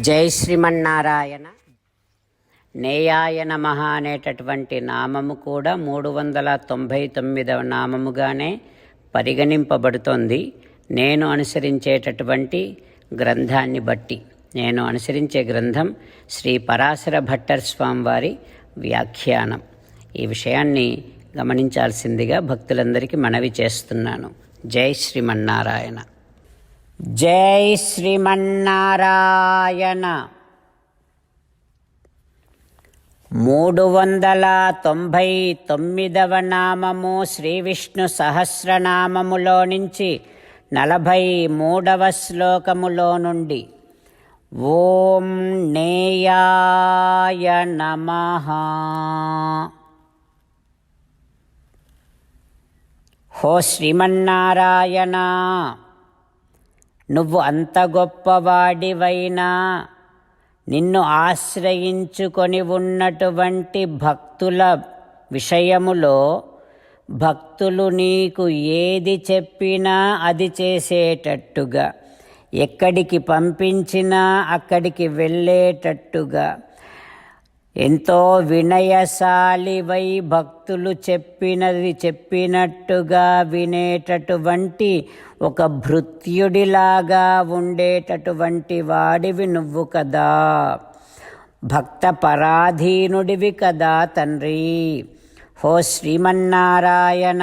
జై శ్రీమన్నారాయణ. నేయాయ నమ అనేటటువంటి నామము కూడా మూడు వందల తొంభై తొమ్మిదవ నామముగానే పరిగణింపబడుతోంది. నేను అనుసరించేటటువంటి గ్రంథాన్ని బట్టి నేను అనుసరించే గ్రంథం శ్రీ పరాశర భట్టర్ స్వామివారి వ్యాఖ్యానం. ఈ విషయాన్ని గమనించాల్సిందిగా భక్తులందరికీ మనవి చేస్తున్నాను. జై శ్రీమన్నారాయణ. జై శ్రీమన్నారాయణ. మూడు వందల తొంభై తొమ్మిదవ నామము శ్రీ విష్ణు సహస్రనామములో నుంచి నలభై మూడవ శ్లోకములో నుండి ఓం నేయాయ నమ. హో శ్రీమన్నారాయణ. నువ్వు అంత గొప్పవాడివైనా నిన్ను ఆశ్రయించుకొని ఉన్నటువంటి భక్తుల విషయములో భక్తులు నీకు ఏది చెప్పినా అది చేసేటట్టుగా ఎక్కడికి పంపించినా అక్కడికి వెళ్ళేటట్టుగా. ఎంతో వినయశాలివై భక్తులు చెప్పినది చెప్పినట్టుగా వినేటటువంటి ఒక భృత్యుడిలాగా ఉండేటటువంటి వాడివి నువ్వు కదా. భక్త పరాధీనుడివి కదా తండ్రి. హో శ్రీమన్నారాయణ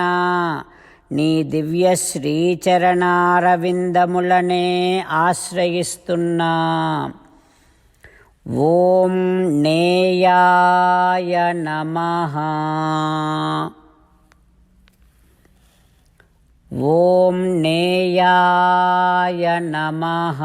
నీ దివ్య శ్రీచరణారవిందములనే ఆశ్రయిస్తున్నా. ఓం నేయాయ నమః. ఓం నేయాయ నమః.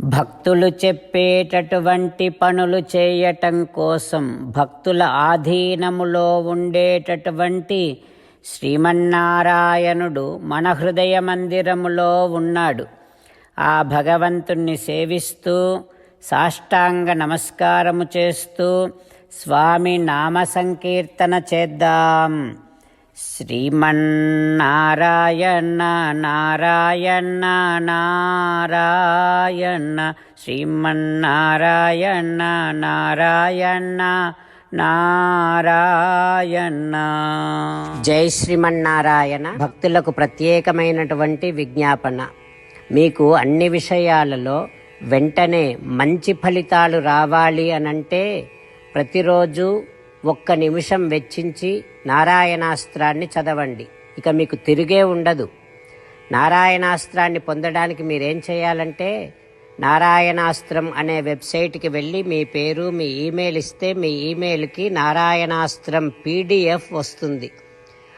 భక్తులు చెప్పేటటువంటి పనులు చేయటం కోసం భక్తుల ఆధీనములో ఉండేటటువంటి శ్రీమన్నారాయణుడు మన హృదయ మందిరములో ఉన్నాడు. ఆ భగవంతుణ్ణి సేవిస్తూ సాష్టాంగ నమస్కారము చేస్తూ స్వామి నామ సంకీర్తన చేద్దాం. శ్రీమన్నారాయణ నారాయణ నారాయణ శ్రీమన్నారాయణ నారాయణ నారాయణ. జై శ్రీమన్నారాయణ. భక్తులకు ప్రత్యేకమైనటువంటి విజ్ఞాపన. మీకు అన్ని విషయాలలో వెంటనే మంచి ఫలితాలు రావాలి అనంటే ప్రతిరోజు ఒక్క నిమిషం వెచ్చించి నారాయణాస్త్రాన్ని చదవండి. ఇక మీకు తిరిగే ఉండదు. నారాయణాస్త్రాన్ని పొందడానికి మీరేం చేయాలంటే నారాయణాస్త్రం అనే వెబ్సైట్కి వెళ్ళి మీ పేరు మీ ఈమెయిల్ ఇస్తే మీ ఈమెయిల్కి నారాయణాస్త్రం పీడిఎఫ్ వస్తుంది.